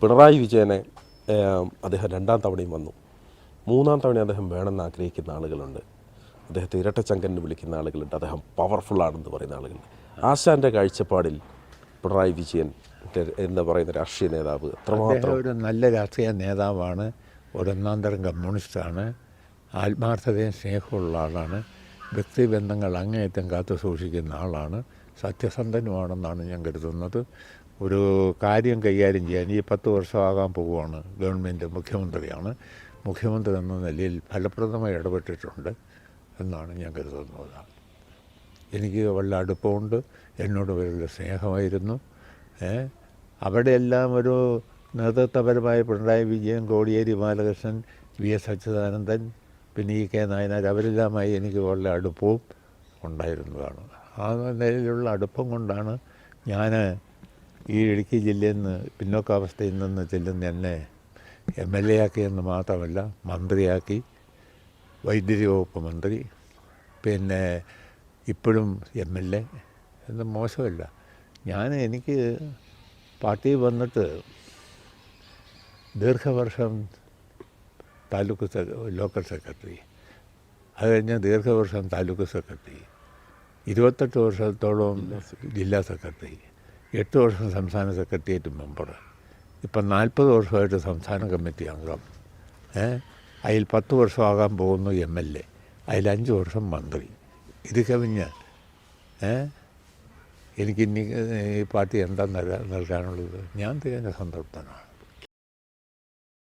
പിണറായി വിജയനെ അദ്ദേഹം രണ്ടാം തവണയും വന്നു. മൂന്നാം തവണ അദ്ദേഹം വേണമെന്ന് ആഗ്രഹിക്കുന്ന ആളുകളുണ്ട്. അദ്ദേഹത്തെ ഇരട്ട എന്ന് വിളിക്കുന്ന ആളുകളുണ്ട്. അദ്ദേഹം പവർഫുള്ളാണെന്ന് പറയുന്ന ആളുകളുണ്ട്. ആശാന്റെ കാഴ്ചപ്പാടിൽ പിണറായി വിജയൻ എന്ന് പറയുന്ന രാഷ്ട്രീയ നേതാവ് എത്രമാത്രം ഒരു നല്ല രാഷ്ട്രീയ നേതാവാണ്. ഒരു ഒന്നാം തരം കമ്മ്യൂണിസ്റ്റാണ്. ആത്മാർത്ഥതയും സ്നേഹമുള്ള ആളാണ്. വ്യക്തിബന്ധങ്ങൾ അങ്ങേയറ്റം കാത്തു സൂക്ഷിക്കുന്ന ആളാണ്. സത്യസന്ധനുമാണെന്നാണ് ഞാൻ കരുതുന്നത്. ഒരു കാര്യം കൈകാര്യം ചെയ്യാൻ ഈ പത്ത് വർഷമാകാൻ പോവുകയാണ്. ഗവൺമെന്റ് മുഖ്യമന്ത്രിയാണ്. മുഖ്യമന്ത്രി എന്ന നിലയിൽ ഫലപ്രദമായി ഇടപെട്ടിട്ടുണ്ട് എന്നാണ് ഞാൻ കരുതുന്നത്. എനിക്ക് വളരെ അടുപ്പമുണ്ട്. എന്നോട് വലിയ സ്നേഹമായിരുന്നു. അവിടെയെല്ലാം ഒരു നേതൃത്വപരമായ പിണറായി വിജയൻ കോടിയേരി ബാലകൃഷ്ണൻ വി എസ് അച്യുതാനന്ദൻ പിന്നെ ഇ കെ നായനാർ അവരെല്ലാമായി എനിക്ക് വളരെ അടുപ്പവും ഉണ്ടായിരുന്നതാണ്. ആ നിലയിലുള്ള അടുപ്പം കൊണ്ടാണ് ഞാൻ ഈ ഇടുക്കി ജില്ലയിൽ നിന്ന് പിന്നോക്കാവസ്ഥയിൽ നിന്ന് ചെല്ലുന്ന എന്നെ എം എൽ എ ആക്കിയെന്ന് മാത്രമല്ല മന്ത്രിയാക്കി വൈദ്യുതി വകുപ്പ് മന്ത്രി പിന്നെ ഇപ്പോഴും എം എൽ എ. എന്ന് മോശമല്ല. ഞാൻ എനിക്ക് പാർട്ടി വന്നിട്ട് ദീർഘവർഷം താലൂക്ക് ലോക്കൽ സെക്രട്ടറി. അത് കഴിഞ്ഞ് ദീർഘവർഷം താലൂക്ക് സെക്രട്ടറി. ഇരുപത്തെട്ട് വർഷത്തോളം ജില്ലാ സെക്രട്ടറി. എട്ട് വർഷം സംസ്ഥാന സെക്രട്ടേറിയറ്റ് മെമ്പർ. ഇപ്പം നാൽപ്പത് വർഷമായിട്ട് സംസ്ഥാന കമ്മിറ്റി അംഗം. അതിൽ പത്ത് വർഷമാകാൻ പോകുന്നു എം എൽ എ. അതിൽ അഞ്ച് വർഷം മന്ത്രി. ഇത് കവിഞ്ഞ് എനിക്ക് ഇനി ഈ പാർട്ടി എന്താ നൽകാ നൽകാനുള്ളത്? ഞാൻ തികഞ്ഞ സംതൃപ്തനാണ്.